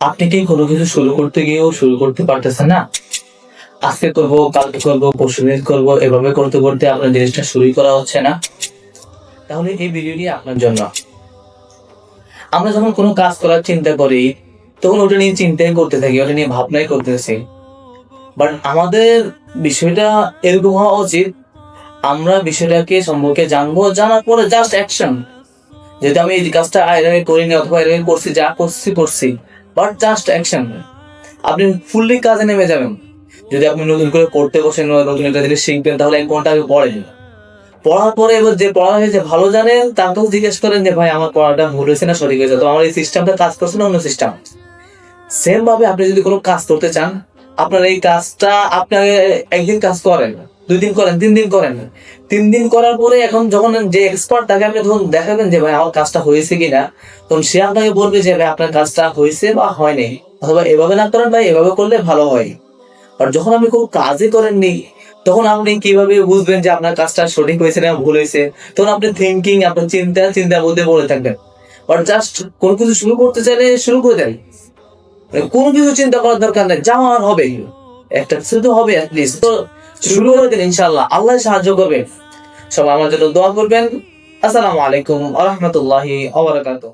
আপনি কি কোনো কিছু শুরু করতে গিয়েও শুরু করতে পারতেছেন না? আজকে করব, কালকে করব, পরশু দিন করব, এভাবে করতে করতে আপনার জিনিসটা শুরুই করা হচ্ছে না। তাহলে এই ভিডিওটি আপনার জন্য। আমরা যখন কোনো কাজ করার চিন্তা করি, তখন ওটা নিয়ে চিন্তাই করতে থাকি, ওটা নিয়ে ভাবনাই করতেছি। বাট আমাদের বিষয়টা এরকম হওয়া উচিত, আমরা বিষয়টাকে সম্পর্কে জানব, জানার পরে জাস্ট অ্যাকশন যেহেতু আমি এই কাজটা এরকম করিনি, অথবা এরকম করছি, যা করছি করছি। বাট জাস্ট অ্যাকশন আপনি ফুললি কাজে নেমে যাবেন। যদি আপনি নতুন করে করতে বসেন নতুন একটা জিনিস শিখবেন, তাহলে এক ঘণ্টা আগে পড়েন পড়ার পরে এবার যে পড়া হয়েছে ভালো জানেন তাকেও জিজ্ঞেস করেন যে, ভাই, আমার পড়াটা ভুল হয়েছে না, সঠিক হয়েছে? তো আমার এই সিস্টেমটা কাজ করছে না অন্য সিস্টেম সেম ভাবে আপনি যদি কোনো কাজ করতে চান, আপনার এই কাজটা আপনি আগে একদিন কাজ করেন দুই দিন করেন, তিন দিন করেন। তিন দিন করার পরে এখন যখন যে এক্সপার্ট তাকে আপনি তখন দেখাবেন যে, ভাই, আমার কাজটা হয়েছে কিনা? তখন সে আপনাকে বলবে যে, ভাই, আপনার কাজটা হয়েছে বা হয়নি। অথবা, এভাবে না করেন ভাই, এভাবে করলে ভালো হয়। আর যখন আপনি কোনো কাজই করেননি, তখন আপনি কীভাবে বুঝবেন যে, আপনার কাজটা সঠিক হয়েছে না ভুল হয়েছে? তখন আপনি থিঙ্কিং আপনার চিন্তা, চিন্তার মধ্যে পড়ে থাকবেন। বাট জাস্ট কোনো কিছু শুরু করতে চাইলে শুরু করে দেন। মানে কোনো কিছু চিন্তা করার দরকার নেই, যা আমার হবে একটা কিছু তো হবে অ্যাটলিস্ট তো শুরু করে দিন ইনশাল্লাহ আল্লাহ সাহায্য করবে। সবাই আমার জন্য দোয়া করবেন। আসসালামু আলাইকুম আ রহমতুল্লাহি